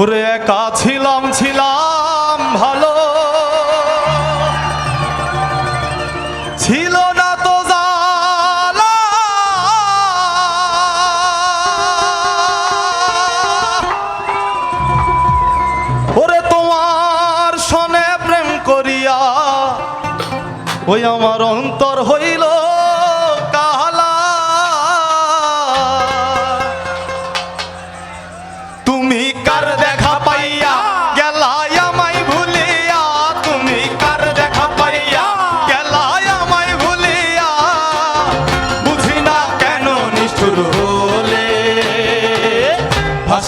ওরে একা ছিলাম ছিলাম ভালো। ছিল না তো ওরে তোমার সনে প্রেম করিয়া ওই আমার অন্তর হইল।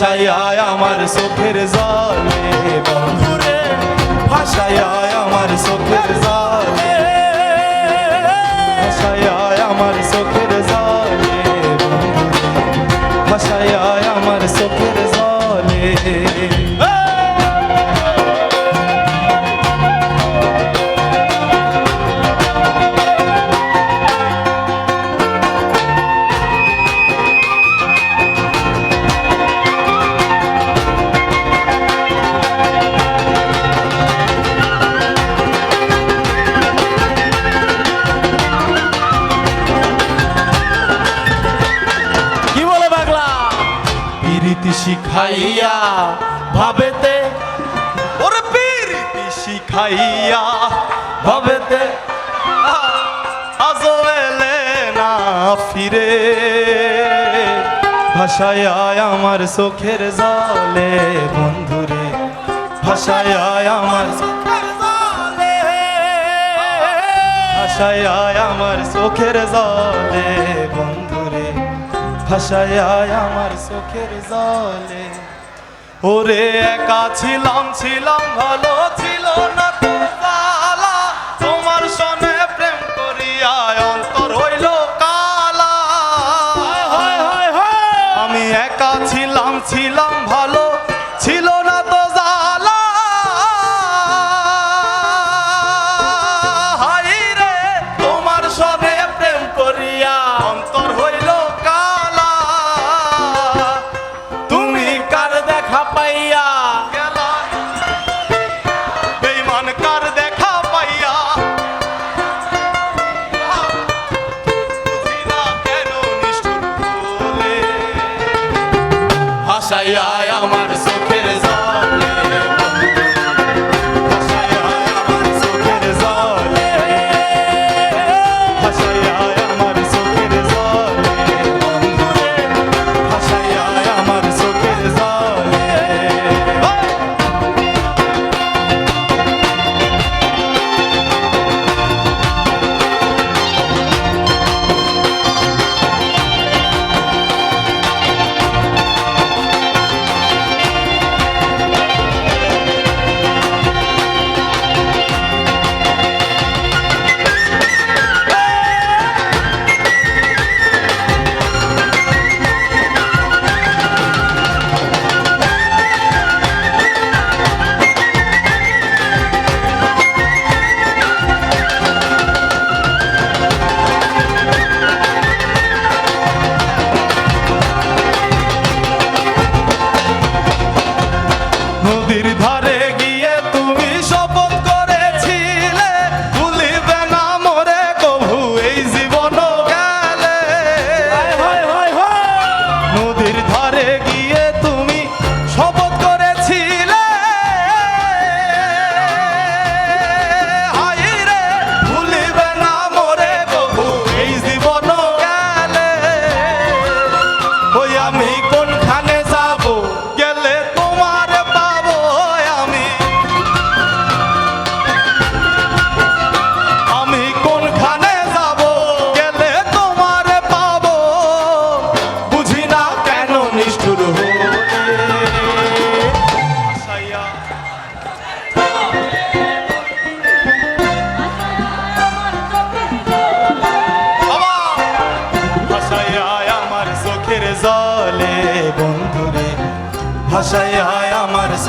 ভাষায় আমার চোখের জলে বন্ধুরে। ভাষায় আমার চোখের জলে। শিখাইয়া, ভাবেতে ওরে প্রীতি শিখাইয়া, ভাবেতে আজও এলে না ফিরে। ভাষায় আমার চোখের জলে, বন্ধুরে, ভাষায় আমার ভাষায় আমার চোখের জলে, বন্ধুরে ভাষায় আমার চোখের জলে। ওরে একা ছিলাম ছিলাম ভালো ছিল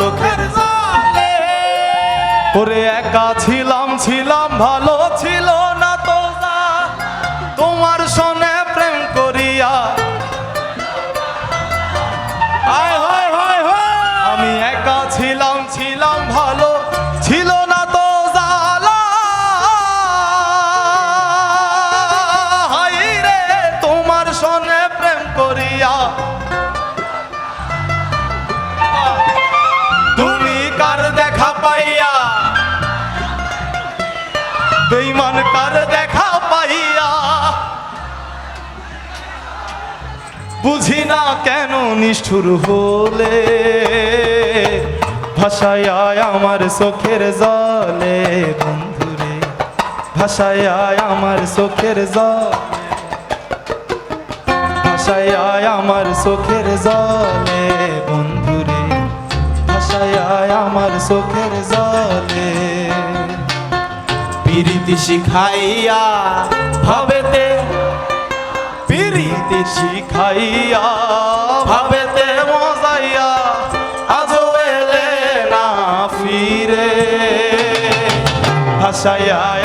চোখের জলে। ওরে একা ছিলাম ছিলাম ভালো বেইমান কার দেখা পাইয়া? বুঝি না কেন নিষ্ঠুর হলে? ভাষায় আমার চোখের জলে, বন্ধুরে। ভাষায় আমার চোখের জলে। ভাষায় আমার চোখের জলে, বন্ধুরে। ভাষায় আমার চোখের জলে। পিরিতি শিখাইয়া ভাবেতে পিরিতি শিখাইয়া ভাবেতে মজাইয়া আজ এলে না ফিরে। ভাষাইয়া